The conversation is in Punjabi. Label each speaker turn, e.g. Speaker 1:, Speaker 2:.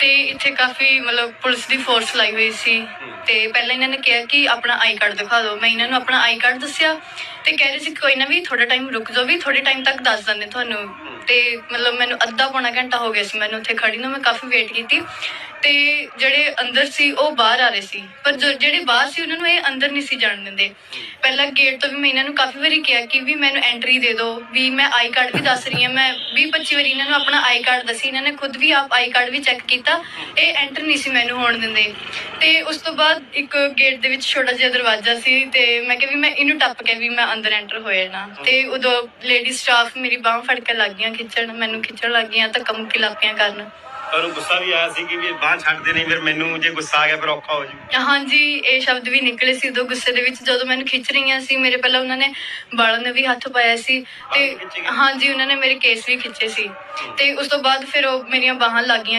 Speaker 1: ਤੇ ਇੱਥੇ ਕਾਫੀ ਮਤਲਬ ਪੁਲਿਸ ਦੀ ਫੋਰਸ ਲਾਈ ਹੋਈ ਸੀ। ਤੇ ਪਹਿਲਾਂ ਇਹਨਾਂ ਨੇ ਕਿਹਾ ਕਿ ਆਪਣਾ ਆਈ ਕਾਰਡ ਦਿਖਾ ਦਿਓ। ਮੈਂ ਇਹਨਾਂ ਨੂੰ ਆਪਣਾ ਆਈ ਕਾਰਡ ਦੱਸਿਆ ਤੇ ਕਹਿ ਰਹੇ ਸੀ ਕੋਈ ਨਾ ਵੀ ਥੋੜਾ ਟਾਈਮ ਰੁਕ ਜਾਓ, ਵੀ ਥੋੜੇ ਟਾਈਮ ਤੱਕ ਦੱਸ ਦਿੰਦੇ ਤੁਹਾਨੂੰ। ਤੇ ਮਤਲਬ ਮੈਨੂੰ ਅੱਧਾ ਪੌਣਾ ਘੰਟਾ ਹੋ ਗਿਆ ਸੀ, ਮੈਨੂੰ ਉੱਥੇ ਖੜੀ ਨੂੰ, ਮੈਂ ਕਾਫੀ ਵੇਟ ਕੀਤੀ ਤੇ ਜਿਹੜੇ ਅੰਦਰ ਸੀ, ਉਹ ਬਾਹਰ ਆ ਰਹੇ ਸੀ। ਪਰ ਜੋ ਜਿਹੜੇ ਬਾਹਰ ਸੀ, ਉਹਨਾਂ ਨੂੰ ਇਹ ਅੰਦਰ ਨਹੀਂ ਸੀ ਜਾਣ ਦਿੰਦੇ। ਪਹਿਲਾਂ ਗੇਟ ਤੋਂ ਵੀ ਮੈਂ ਇਹਨਾਂ ਨੂੰ ਕਾਫੀ ਵਾਰੀ ਕਿਹਾ ਕਿ ਵੀ ਮੈਨੂੰ ਐਂਟਰੀ ਦੇ ਦਿਓ, ਵੀ ਮੈਂ ਆਈ ਕਾਰਡ ਵੀ ਦੱਸ ਰਹੀ ਹਾਂ, ਮੈਂ 20 25 ਵਾਰੀ ਇਹਨਾਂ ਨੂੰ ਆਪਣਾ ਆਈ ਕਾਰਡ ਦੱਸੀ, ਇਹਨਾਂ ਨੇ ਖੁਦ ਵੀ ਆਪ ਆਈ ਕਾਰਡ ਵੀ ਚੈੱਕ ਕੀਤਾ, ਇਹ ਐਂਟਰ ਨਹੀਂ ਸੀ ਮੈਨੂੰ ਹੋਣ ਦਿੰਦੇ। ਤੇ ਉਸ ਤੋਂ ਬਾਅਦ ਇੱਕ ਗੇਟ ਦੇ ਵਿੱਚ ਛੋਟਾ ਜਿਹਾ ਦਰਵਾਜ਼ਾ ਸੀ ਤੇ ਮੈਂ ਕਿਹਾ ਵੀ ਮੈਂ ਇਹਨੂੰ ਟੱਪ ਕੇ ਵੀ ਮੈਂ ਅੰਦਰ ਐਂਟਰ ਹੋ ਜਾਣਾ ਤੇ ਉਦੋਂ ਲੇਡੀ ਸਟਾਫ ਮੇਰੀ ਬਾਹ ਫੜ ਕੇ ਲੱਗ ਗਈਆਂ ਖਿੱਚਣ ਮੈਨੂੰ ਖਿੱਚਣ ਲੱਗ ਗਈਆਂ ਤਾਂ ਕੰਮ ਕਿਲਾਪੀਆਂ ਕਰਨ।
Speaker 2: ਤੁਹਾਨੂੰ ਗੁੱਸਾ ਵੀ ਆਇਆ ਸੀ ਕਿ ਵੀ ਬਾਹ ਛੱਡਦੇ ਨਹੀਂ ਫਿਰ ਮੈਨੂੰ ਜੇ ਗੁੱਸਾ ਆ ਗਿਆ ਫਿਰ ਔਖਾ ਹੋ ਜੂ।
Speaker 1: ਹਾਂਜੀ ਇਹ ਸ਼ਬਦ ਵੀ ਨਿਕਲੇ ਸੀ ਉਦੋਂ ਗੁੱਸੇ ਦੇ ਵਿੱਚ। ਜਦੋਂ ਮੈਨੂੰ ਖਿੱਚ ਰਹੀਆਂ ਸੀ ਮੇਰੇ ਪਹਿਲਾਂ ਉਹਨਾਂ ਨੇ ਬਾਲਾਂ ਨੂੰ ਵੀ ਹੱਥ ਪਾਇਆ ਸੀ ਤੇ? ਹਾਂਜੀ ਉਹਨਾਂ ਨੇ ਮੇਰੇ ਕੇਸ ਵੀ ਖਿੱਚੇ ਸੀ। ਤੇ ਉਸ ਤੋਂ ਬਾਅਦ ਫਿਰ ਉਹ ਮੇਰੀਆਂ ਬਾਹਾਂ ਲੱਗ ਗਈਆਂ।